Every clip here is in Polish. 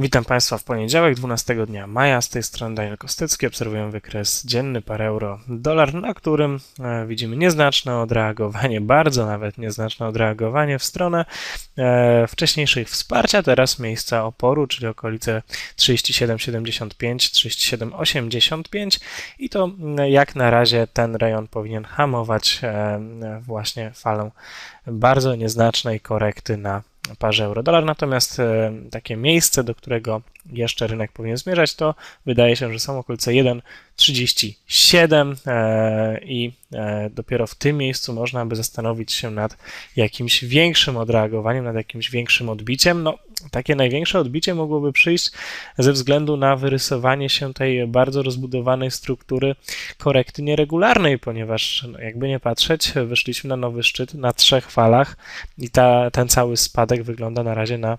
Witam Państwa w poniedziałek, 12 dnia maja. Z tej strony Daniel Kostycki. Obserwuję wykres dzienny par euro dolar, na którym e, widzimy nieznaczne odreagowanie, bardzo nawet nieznaczne odreagowanie w stronę e, wcześniejszych wsparcia, teraz miejsca oporu, czyli okolice 37,75, 37,85 i to mm, jak na razie ten rejon powinien hamować e, właśnie falę bardzo nieznacznej korekty na parze euro-dolar. Natomiast e, takie miejsce, do którego jeszcze rynek powinien zmierzać, to wydaje się, że są okolice 1,37 e, i e, dopiero w tym miejscu można by zastanowić się nad jakimś większym odreagowaniem, nad jakimś większym odbiciem. No, takie największe odbicie mogłoby przyjść ze względu na wyrysowanie się tej bardzo rozbudowanej struktury korekty nieregularnej, ponieważ no, jakby nie patrzeć, wyszliśmy na nowy szczyt na trzech falach i ta, ten cały spadek wygląda na razie na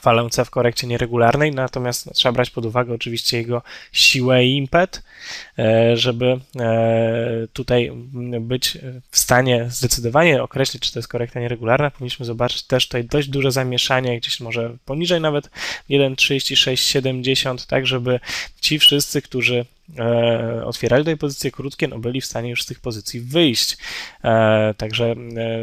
falę C w korekcie nieregularnej, natomiast no, trzeba brać pod uwagę oczywiście jego siłę i impet, e, żeby e, tutaj być w stanie zdecydowanie określić, czy to jest korekta nieregularna, powinniśmy zobaczyć też tutaj dość duże zamieszanie, gdzieś może poniżej nawet 1,3670, tak żeby ci wszyscy, którzy e, otwierali tutaj pozycje krótkie, no byli w stanie już z tych pozycji wyjść. E, także e,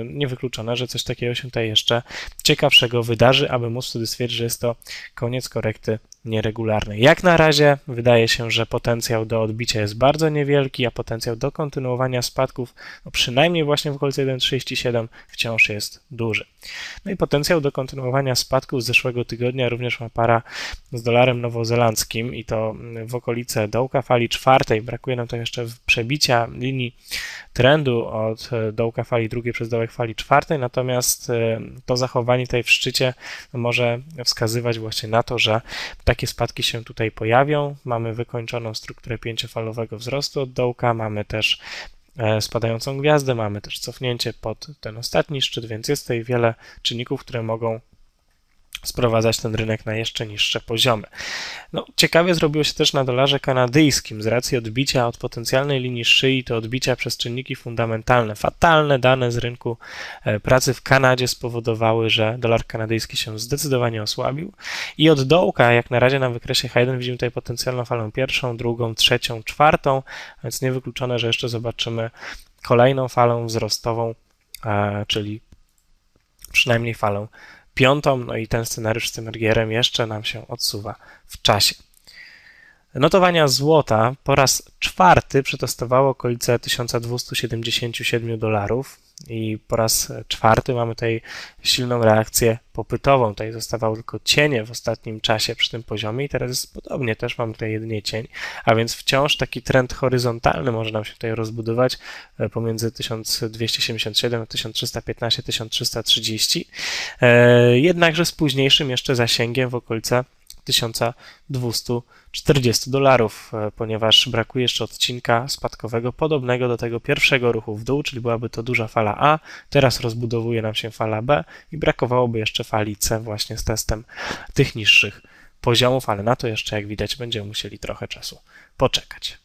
niewykluczone, że coś takiego się tutaj jeszcze ciekawszego wydarzy, aby móc wtedy stwierdzić, że jest to koniec korekty nieregularnej. Jak na razie wydaje się, że potencjał do odbicia jest bardzo niewielki, a potencjał do kontynuowania spadków, no przynajmniej właśnie w okolicy 1,37 wciąż jest duży. No i potencjał do kontynuowania spadków z zeszłego tygodnia również ma para z dolarem nowozelandzkim i to w okolice dołka fali czwartej. Brakuje nam to jeszcze przebicia linii trendu od dołka fali drugiej przez dołek fali czwartej, natomiast e, to zachowanie tutaj w szczycie może wskazywać właśnie na to, że takie spadki się tutaj pojawią. Mamy wykończoną strukturę pięciofalowego wzrostu od dołka, mamy też e, spadającą gwiazdę, mamy też cofnięcie pod ten ostatni szczyt, więc jest tutaj wiele czynników, które mogą sprowadzać ten rynek na jeszcze niższe poziomy. No, ciekawie zrobiło się też na dolarze kanadyjskim z racji odbicia od potencjalnej linii szyi, to odbicia przez czynniki fundamentalne. Fatalne dane z rynku e, pracy w Kanadzie spowodowały, że dolar kanadyjski się zdecydowanie osłabił i od dołka, jak na razie na wykresie H1 widzimy tutaj potencjalną falę pierwszą, drugą, trzecią, czwartą, więc niewykluczone, że jeszcze zobaczymy kolejną falę wzrostową, czyli przynajmniej falę piątą, no i ten scenariusz z tym RGR-em jeszcze nam się odsuwa w czasie. Notowania złota po raz czwarty przetestowało okolice 1277 dolarów i po raz czwarty mamy tutaj silną reakcję popytową. Tutaj zostawał tylko cienie w ostatnim czasie przy tym poziomie i teraz jest podobnie, też mamy tutaj jedynie cień, a więc wciąż taki trend horyzontalny może nam się tutaj rozbudować e, pomiędzy 1277 a 1315, 1330, e, jednakże z późniejszym jeszcze zasięgiem w okolice 1240 dolarów, e, ponieważ brakuje jeszcze odcinka spadkowego podobnego do tego pierwszego ruchu w dół, czyli byłaby to duża fala A, teraz rozbudowuje nam się fala B i brakowałoby jeszcze fali C właśnie z testem tych niższych poziomów, ale na to jeszcze jak widać będziemy musieli trochę czasu poczekać.